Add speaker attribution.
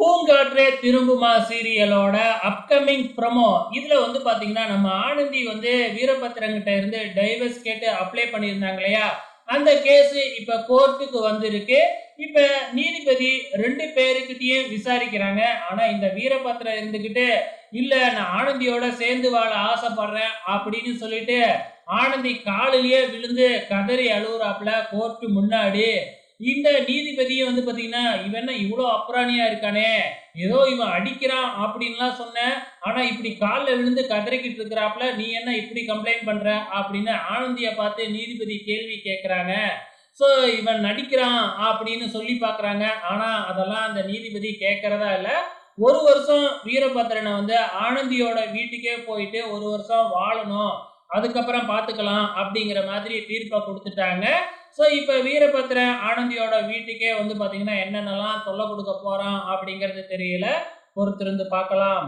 Speaker 1: Poongatre திரும்புமா சீரியலோட upcoming promo இதில் வந்து பார்த்தீங்கன்னா நம்ம ஆனந்தி வந்து வீரபத்திரங்கிட்ட இருந்து டைவர்ஸ் கேட்டு அப்ளை பண்ணியிருந்தாங்க இல்லையா? அந்த கேஸ் இப்போ கோர்ட்டுக்கு வந்திருக்கு. இப்போ நீதிபதி ரெண்டு பேருக்கிட்டயும் விசாரிக்கிறாங்க. ஆனால் இந்த வீரபத்திரம் இருந்துக்கிட்டு இல்லை நான் ஆனந்தியோட சேர்ந்து வாழ ஆசைப்படுறேன் அப்படின்னு சொல்லிட்டு ஆனந்தி காலிலேயே விழுந்து கதறி அழுகுறாப்புல கோர்ட்டு முன்னாடி. இந்த நீதிபதியை வந்து பார்த்தீங்கன்னா இவன் என்ன இவ்வளோ அப்புறாணியா இருக்கானே? ஏதோ இவன் அடிக்கிறான் அப்படின்லாம் சொன்னேன் ஆனால் இப்படி காலில் விழுந்து கதறிக்கிட்டு இருக்கிறாப்புல நீ என்ன இப்படி கம்ப்ளைண்ட் பண்ற? அப்படின்னு ஆனந்தியை பார்த்து நீதிபதி கேள்வி கேட்குறாங்க ஸோ இவன் நடிக்கிறான் அப்படின்னு சொல்லி பார்க்குறாங்க ஆனால் அதெல்லாம் அந்த நீதிபதி கேட்கறதா இல்லை. ஒரு வருஷம் வீரபத்ரனை வந்து ஆனந்தியோட வீட்டுக்கே போயிட்டு ஒரு வருஷம் வாழணும். அதுக்கப்புறம் பார்த்துக்கலாம் அப்படிங்கிற மாதிரி தீர்ப்பை கொடுத்துட்டாங்க. ஸோ இப்போ வீரபத்ர ஆனந்தியோட வீட்டுக்கே வந்து பார்த்தீங்கன்னா என்னென்னலாம் தொல்லை கொடுக்க போகிறான் அப்படிங்கிறது தெரியல. பொறுத்திருந்து பார்க்கலாம்.